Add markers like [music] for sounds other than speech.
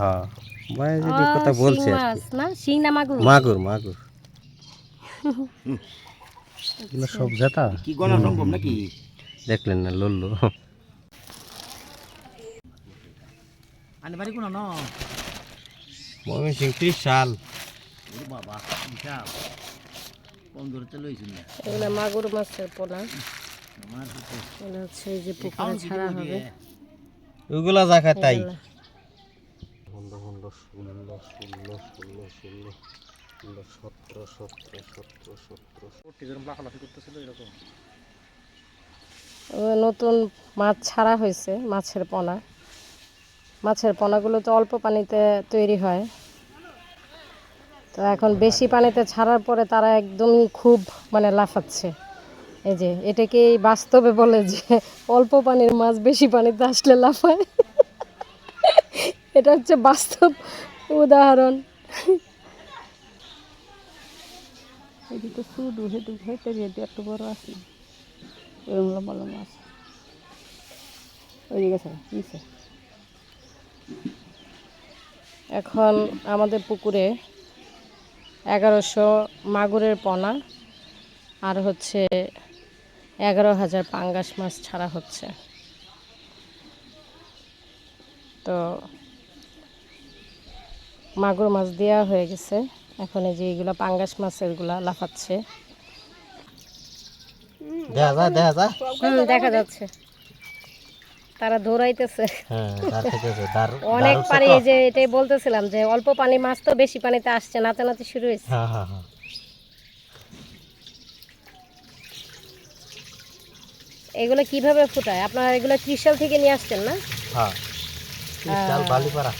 হ্যাঁ। বাইরে কথা বলছে আর মাছ কি। না? শিং না মাগুর? মাগুর মাগুর। এগুলো সব জেতা কি গণা সম্ভব নাকি? দেখলেন না লল্লু। আনে বাড়ি কোনো ন ময়মনসিং ত্রিশ সাল। বাবা বিশাল। কম দূরে চলে হয়েছিল এগুলো মাগুর মাছের আমার হচ্ছে যে পুকুরে ছাড়া হবে। ওইগুলা জায়গা তাই। সতেরো সতেরো সতেরো সতেরো ও, নতুন মাছ ছাড়া হয়েছে, মাছের পোনা। মাছের পোনাগুলো তো অল্প পানিতে তৈরি হয়। তো এখন বেশি পানিতে ছাড়ার পরে তারা একদমই খুব মানে লাফাচ্ছে। এই যে, এটাকেই বাস্তবে বলে যে অল্প পানির মাছ বেশি পানিতে আসলে লাফায়। এটা হচ্ছে বাস্তব উদাহরণ। এদিকে শুধু হেঁটু, হেঁটে যেতে একটু বড় আছে। এরকম লম্বা লম্বা আছে। ওইদিকে আছে নিচে। এখন আমাদের পুকুরে এগারোশো মাগুরের পোনা আর হচ্ছে এগারো হাজার পাঙ্গাস মাছ ছাড়া হচ্ছে। তো মাগুর মাছ দেওয়া হয়ে গেছে। এখন এই যে এইগুলো পাঙ্গাস মাছেরগুলা লাফাচ্ছে। দেখা যায় দেখা যায়। হুম দেখা যাচ্ছে। তারা দৌড়াইতেছে। হ্যাঁ [laughs] অনেক পানি এই যে এটাই বলতেছিলাম যে অল্প পানি মাছ তো বেশি পানিতে আসছে নাচানাচি শুরু হয়েছে। হ্যাঁ হ্যাঁ এগুলো কীভাবে ফুটায়? আপনারা এগুলো ত্রিশাল থেকে নিয়ে আসছেন না? হ্যাঁ বালিপাড়া।